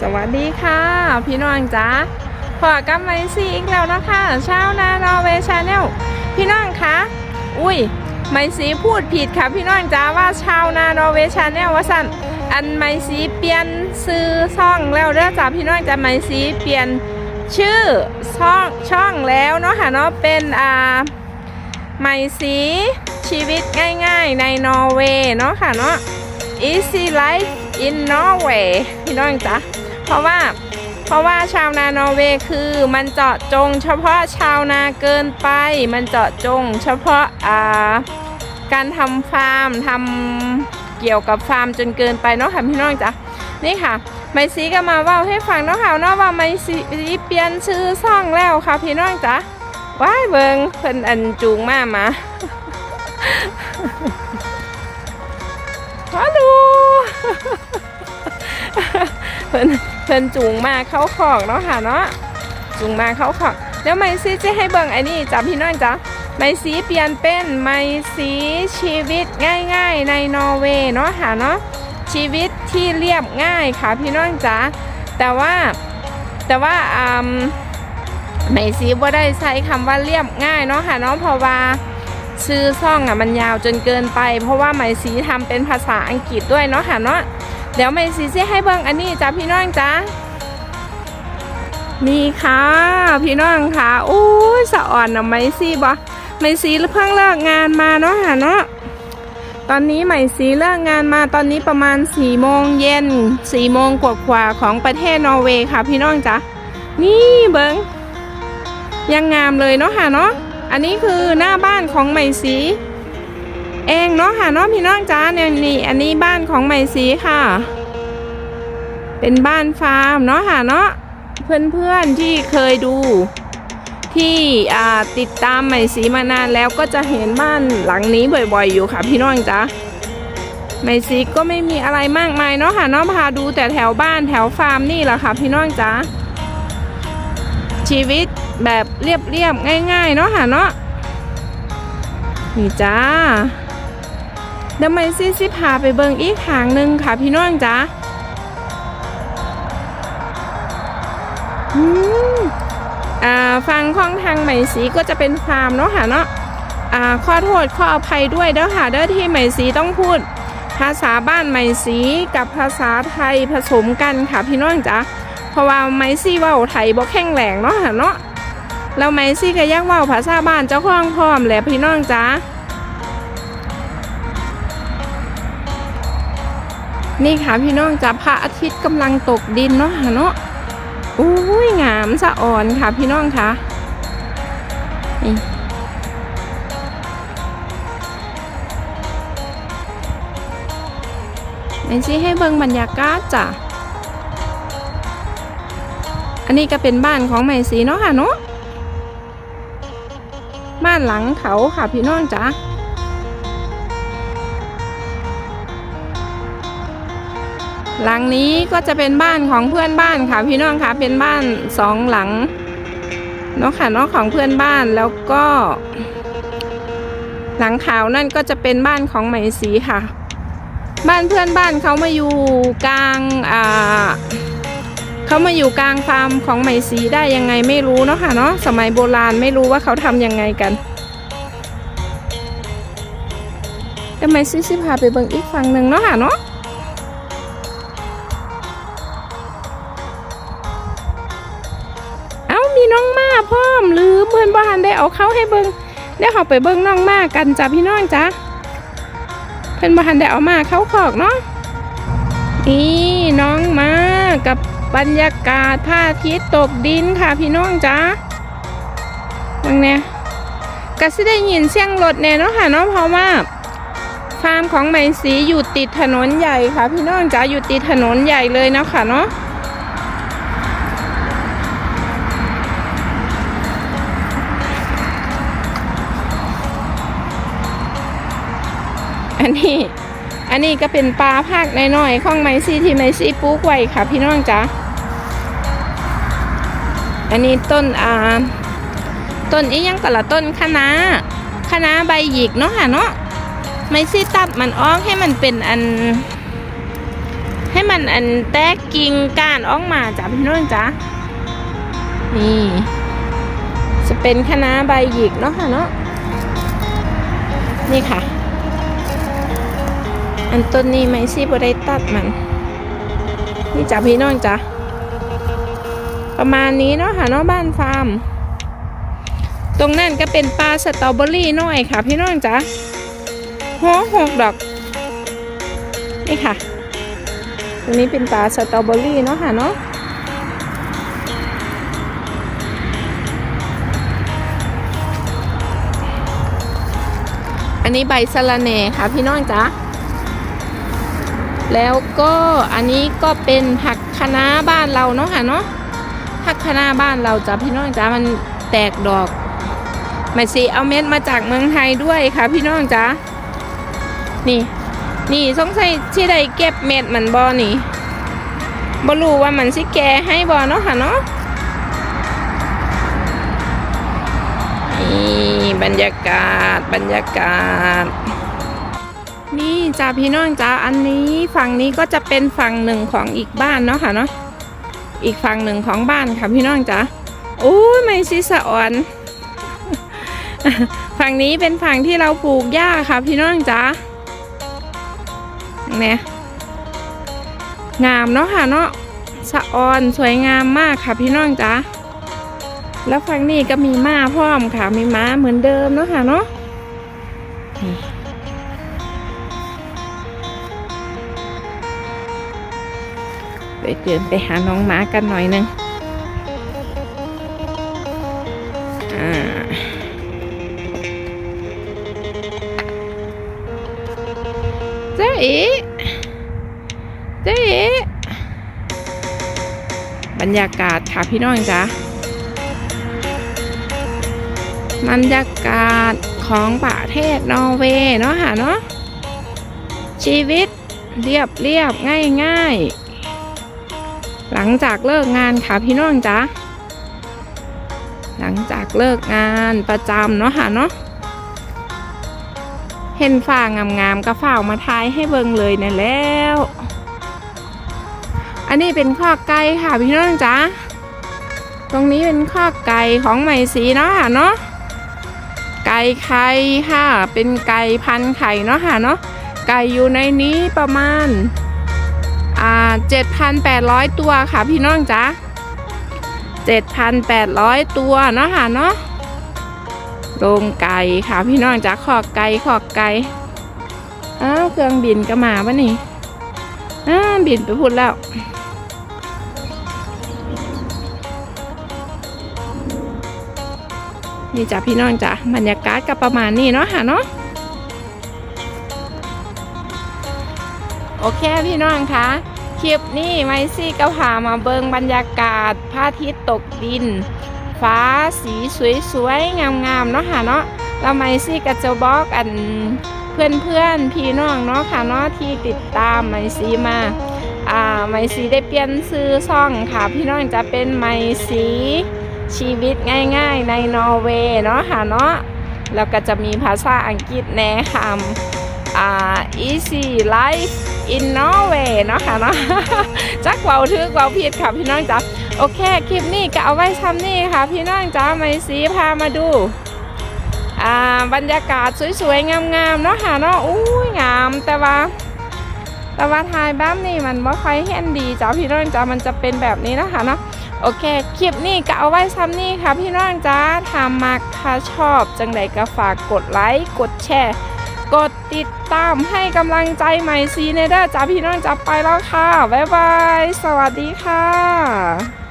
สวัสดีค่ะ พี่น้องจ๋าพอกับไมซีอีกแล้วนะคะชาวนานอร์เวชาแนลพี่น้องคะอุ้ยไมซีพูดผิดค่ะ พี่น้องจ๋าว่าชาวนานอร์เวชาแนลว่าสั่นอันไมซีเปลี่ยนซื้อช่องแล้วเด้อจ้าพี่น้องจ๋าไมซีเปลี่ยนชื่อช่องช่องแล้วเนาะค่ะเนาะเป็นอ่าไมสีชีวิตง่ายๆในนอร์เวย์เนาะค่ะเนาะ Easy Life in Norway พี่น้องจ๊ะ เพราะว่าเพราะว่าชาวนานอร์เวย์คือมันเจาะจงเฉพาะชาวนาเกินไป มันเจาะจง เฉพาะอ่าการทำฟาร์มทำเกี่ยวกับฟาร์มจนเกินไปเนาะค่ะพี่น้องจ๊ะนี่ค่ะ ไมซีก็มาว่าให้ฟังเนาะค่ะเนาะว่าไมซีเปลี่ยนชื่อซ่องแล้วค่ะพี่น้องจ๊ะว้ายเบิงเพิ่นอันจูงมามาฮัลโหลเพิ่น เพิ่นจูงมาเข้าขอกเนาะค่ะเนาะจูงมาเข้าขอกแล้วไมซีจะให้เบิ่งไอ้นี่จ้ะพี่น้องจ้ะไมซีเปลี่ยนเป็นไมซีชีวิตง่าย ๆ ในนอร์เวย์เนาะค่ะเนาะชีวิตที่เรียบง่ายค่ะพี่น้องจ้ะแต่ว่าแต่ว่าอืมไม่ซีบ่าได้ใช้คำว่าเรียบง่ายเนาะค่ะเนาะเพราะว่าชื่อซ่องอะมันยาวจนเกินไป เพราะว่าไมซีทำเป็นภาษาอังกฤษด้วยเนาะค่ะเนาะ เดี๋ยวไหมซีจะให้เบิ่งอันนี้จ้ะพี่น้องจ้ะนี่ค่ะ พี่น้องค่ะอู้สะอ่อนนะไหมซีบ่ไหมซีเพิ่งเลิกงานมาเนาะค่ะเนาะตอนนี้ไหมซีเลิกงานมาตอนนี้ประมาณ4ี่โมงเย็น4ี่โมงกว่าๆของประเทศนอร์เวย์ค่ะ พี่น้องจ้ะนี่เบิงยังงามเลยเนาะค่ะเนาะอันนี้คือหน้าบ้านของไหมสี เองเนาะค่ะเนาะพี่น้องจ้าเนี่ยนี่อันนี้บ้านของไหม่สีค่ะ เป็นบ้านฟาร์มเนาะค่ะเนาะเพื่อนๆที่เคยดูที่ติดตามไหม่สีมานานแล้วก็จะเห็นบ้านหลังนี้บ่อยๆ อยู่ค่ะ พี่น้องจ้าไหม่สีก็ไม่มีอะไรมากมายเนาะค่ะเนาะพาดูแต่แถวบ้านแถวฟาร์มนี่แหละค่ะ พี่น้องจ้าชีวิตแบบเรียบๆง่ายๆเนาะค่ะเนาะนี่จ้า เดี๋ยวไม่ซิซิพาไปเบิงอีกหางหนึ่งค่ะพี่น้องจ้าอืมอ่าฟังข้องทางไหมสีก็จะเป็นฟาร์มเนาะค่ะเนาะอ่าขอโทษขออภัยด้วยเด้อค่ะเด้อที่ไหมสีต้องพูด ภาษาบ้านไหมสีกับภาษาไทยผสมกันค่ะพี่น้องจ้าเพราะว่าไมซี่ว้าไทยบ่แข็งแรงเนาะค่ะเนาะแล้วไมซี่ก็ยักว้าภาษาบ้านเจ้าของพร้อมแหละพี่น้องจ้า นี่ค่ะพี่น้องจ้าพระอาทิตย์กำลังตกดินเนาะเนาะอุ้ยงามสะอ่อนค่ะพี่น้องค่ะนี่นี่ให้เบิ่งบรรยากาศจ้ะ อันนี้ก็เป็นบ้านของใหม่สีเนาะค่ะเนาะ บ้านหลังเขาค่ะพี่น้องจ๋า หลังนี้ก็จะเป็นบ้านของเพื่อนบ้านค่ะพี่น้องค่ะเป็นบ้านสองหลังเนาะค่ะเนาะของเพื่อนบ้านแล้วก็ หลังขาวนั่นก็จะเป็นบ้านของไหมสีค่ะ บ้านเพื่อนบ้านเขามาอยู่กลางอ่าเขามาอยู่กลางฟาร์มของไหมสีได้ยังไงไม่รู้เนาะค่ะเนาะสมัยโบราณไม่รู้ว่าเขาทำยังไงกันแต่ไหมซีสิพาไปเบิ่งอีกฝั่งหนึ่งเนาะค่ะเนาะ พร้อมหรือเพื่อนบ้านได้เอาเข้าให้เบิ่งเดี๋ยวเขาไปเบิ่งน้องมากกันจ้ะพี่น้องจ้ะเพื่อนบ้านได้เอามาเข้าขอกเนาะนี่น้องมากับบรรยากาศพระอาทิตย์ตกดินค่ะพี่น้องจ้าตรงเนี้ยก็สิได้ยินเสียงรถแน่เนาะค่ะเนาะเพราะว่าฟาร์มของไหมสีอยู่ติดถนนใหญ่ค่ะ พี่น้องจ้าอยู่ติดถนนใหญ่เลยเนาะค่ะเนาะ อันนี้อันนี้ก็เป็นปลาภาคน้อยๆของไมซี่ที่ไมซี่ปลูกไว้ค่ะ พี่น้องจ๊ะอันนี้ต้นอ่าต้นอียังก็ละต้นคะน้าคะน้าใบหยิกเนาะค่ะเนาะไมซี่ตัดมันอ้อกให้มันเป็นอันใให้มันอันแตกกิ่งก้านออกมาจ้ะพี่น้องจ้ะนี่จะเป็นคะน้าใบหยิกเนาะค่ะเนาะนี่ค่ะ อันต้นนี้ไม่ซี่บได้ตัดมัน นี่จ้ะพี่น้องจ้ะประมาณนี้เนาะค่ะเนาะบ้านฟาร์ม ตรงนั้นก็เป็นปลาสตรอเบอรี่น้อยค่ะ พี่น้องจ้ะหัวหกดอก นี่ค่ะ ตรงนี้เป็นปลาสตรอเบอรี่เนาะค่ะเนาะอันนี้ใบสะระแหน่ค่ะพี่น้องจ๊ะ แล้วก็อันนี้ก็เป็นผักคะน้าบ้านเราเนาะค่ะเนาะผักคะน้าบ้านเราจ้ะพี่น้องจ๊ะมันแตกดอกไม่สิเอาเม็ดมาจากเมืองไทยด้วยค่ะ พี่น้องจ๊ะนี่ นี่สงสัยที่ใดเก็บเม็ดมันบอนี่บรู้ว่ามันสิแกให้บอเนาะค่ะเนาะนี่บรรยากาศบรรยากาศ นี่จ้าพี่น้องจ้าอันนี้ฝั่งนี้ก็จะเป็นฝั่งหนึ่งของอีกบ้านเนาะค่ะเนาะอีกฝั่งหนึ่งของบ้านค่ะพี่น้องจ้าโอ้ยไม่ซิสะอ่อนฝั่งนี้เป็นฝั่งที่เราปลูกหญ้าค่ะพี่น้องจ้าเนี่ยงามเนาะค่ะเนาะสะออนสวยงามมากค่ะพี่น้องจ้าแล้วฝั่งนี้ก็มีม้าพร้อมค่ะมีม้าเหมือนเดิมเนาะค่ะเนาะ ไปเดินไปหาน้องม้ากันหน่อยหนึงอ่าเจ๊อีเจ๊อีบรรยากาศค่ะพี่น้องจ้าบรรยากาศของประเทศนอร์เวย์เนาะค่ะเนาะชีวิตเรียบเรียบง่ายง่าย หลังจากเลิกงานค่ะพี่น้องจ๊ะหลังจากเลิกงานประจำเนาะค่ะเนาะเห็นฝ่างามๆก็ฝ่ากมาทายให้เบิงเลยนี่นแล้ว อันนี้เป็นข้อไก่ค่ะพี่น้องจ๊ะตรงนี้เป็นข้อไก่ของไหมสีเนาะค่ะเนาะไก่ไข่ค่ะ เป็นไก่พันไข่เนาะค่ะเนาะไก่อยู่ในนี้ประมาณ อ่า7,800ตัวค่ะพี่น้องจ๊ะ7,800ตัวเนาะค่ะเนาะโรงไก่ค่ะพี่น้องจ๊ะขอกไก่ขอกไก่อ้าวเครื่องบินก็มาปะนี่อ้าวบินไปพูดแล้วนี่จ้ะพี่น้องจ้ะบรรยากาศก็ประมาณนี้เนาะค่ะเนาะ โอเคพี่น้องคะคลิปนี้ไมซี่ก็พามาเบิงบรรยากาศพระอาทิตย์ตกดิน ฟ้าสีสวยๆ งามๆ เนาะค่ะเนาะแล้วไมซี่ก็จะบอกอันเพื่อนๆ พี่น้องเนาะค่ะเนาะที่ติดตามไมซี่มาอ่าไมซี่ได้เปลี่ยนซื้อซ่องค่ะ พี่น้องจะเป็นไมซี่ชีวิตง่ายๆในนอร์เวย์เนาะค่ะเนาะแล้วก็จะมีภาษาอังกฤษแนะคำอ่า easy life in Norway เนาะค่ะเนาะจักเว้าทึกเว้าผิดค่ะพี่น้องจ๋าโอเคคลิปนี้ก็เอาไว้ทำนี่ค่ะ พี่น้องจ๋าไม่สีพามาดูอ่าบรรยากาศสวยๆ งามๆเนาะค่ะเนาะอุ้ยงามแต่ว่าแต่ว่าถ่ายแบบนี้มันไม่ค่อยเห็นดีจ้าพี่น้องจ๋ามันจะเป็นแบบนี้นะคะเนาะโอเค คลิปนี้ก็เอาไว้ซ้ำนี่ค่ะ พี่น้องจ้าถ้ามักถ้าชอบจังใดก็ฝากกดไลค์กดแชร์ กดติดตามให้กำลังใจใหม่ซีเนเดอร์จ้าพี่น้องจ้าไปแล้วค่ะ บ๊ายบาย สวัสดีค่ะ